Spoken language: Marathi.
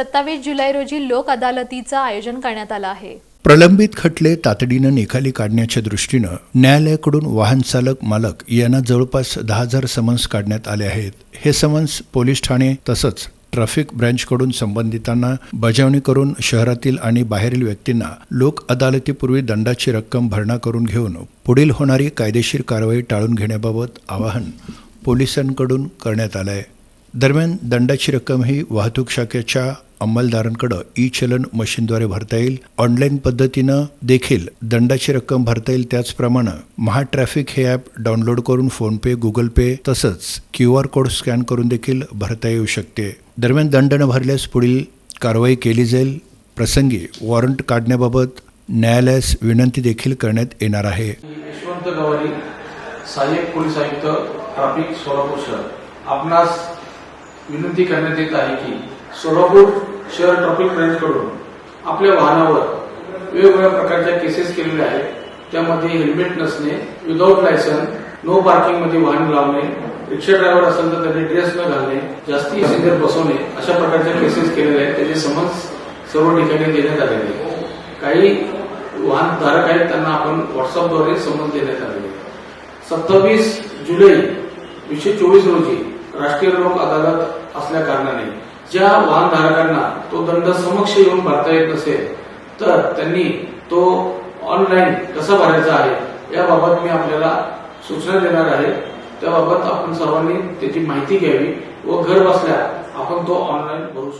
सत्तावीस जुलै रोजी लोक अदालतीचं आयोजन करण्यात आलं आहे. प्रलंबित खटले तातडीनं निकाली काढण्याच्या दृष्टीनं न्यायालयाकडून वाहन चालक मालक यांना जवळपास दहा हजार समन्स काढण्यात आले आहेत. हे समन्स पोलीस ठाणे तसंच ट्रॅफिक ब्रँचकडून संबंधितांना बजावणी करून शहरातील आणि बाहेरील व्यक्तींना लोक अदालतीपूर्वी दंडाची रक्कम भरणा करून घेऊन पुढील होणारी कायदेशीर कारवाई टाळून घेण्याबाबत आवाहन पोलिसांकडून करण्यात आलं आहे दरम्यान दंडाची रक्कम ही वाहतूक शाखेच्या अंमलदारांकडे ई चलन मशीनद्वारे भरता येईल. ऑनलाईन पद्धतीनं देखील दंडाची रक्कम भरता येईल त्याचप्रमाणे महा ट्रॅफिक हे ॲप डाउनलोड करून फोनपे गुगल पे तसंच क्यू आर कोड स्कॅन करून देखील भरता येऊ शकते. दरम्यान दंड न भरल्यास पुढील कारवाई केली जाईल. प्रसंगी वॉरंट काढण्याबाबत न्यायालयास विनंती देखील करण्यात येणार आहे. यशवंत गवारी सहाय्यक पोलीस आयुक्त ट्रॅफिक सोलापूर शहर. आपणास विनंती करण्यात येत आहे की सोलापूर शहर ट्रॅफिक ब्रँचकडून आपल्या वाहनावर वेगवेगळ्या प्रकारच्या केसेस केलेल्या आहेत. त्यामध्ये हेल्मेट नसणे विदाऊट लायसन नो पार्किंगमध्ये वाहन लावणे रिक्षा ड्रायव्हर असेल तर त्यांनी ड्रेस न घालणे जास्ती सिंगर बसवणे अशा प्रकारच्या केसेस केलेल्या आहेत. त्याचे समन्स सर्व ठिकाणी देण्यात आलेले काही वाहनधारक आहेत त्यांना आपण व्हॉट्सअपद्वारे समज देण्यात आलेले सत्तावीस जुलै वीसशे चोवीस रोजी राष्ट्रीय लोक अदालत असल्या कारणाने. ज्या वाहनधारकांना तो दंड समक्ष येऊन भरता येत नसेल तर त्यांनी तो ऑनलाईन कसा भरायचा आहे याबाबत मी आपल्याला सूचना देणार आहे. त्याबाबत आपण सर्वांनी त्याची माहिती घ्यावी व घर बसल्या आपण तो ऑनलाईन भरू शकतो